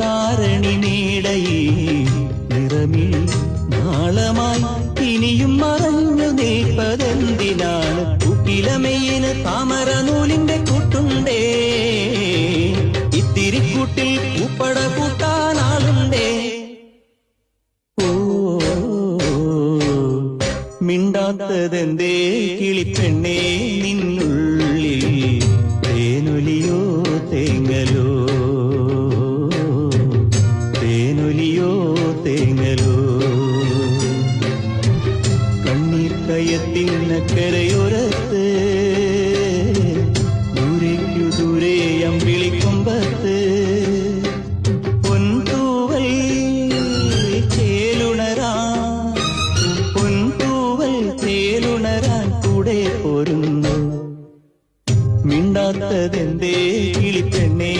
താരണി മേടയിൽ നിറമിൽ നാളമായി ഇനിയും മറഞ്ഞു നീപ്പതെന്തിനാണ് കുട്ടിലമയിന് താമര നൂലിന്റെ കൂട്ടുണ്ടേ. ഇത്തിരി കൂട്ടിൽ ഉപ്പട കൂട്ടാനാളുണ്ടേ ഓ മിണ്ടാത്തതെന്തേ കിളിപ്പെണ്ണേ നിന്നുള്ളിൽ തേനൊലിയോ തേങ്ങലോ ഹൃദയത്തിൻ കരയുരത്ത് ദൂരേക്കു ദൂരെ അമ്പിളിക്കുമ്പത്ത് പൊൻതൂവൽ ചേലുണരാ പൊൻതൂവൽ ചേലുണരാൻ കൂടെ പൊരുന്നു മിണ്ടാത്തതെന്തേ കിളിപ്പെണ്ണേ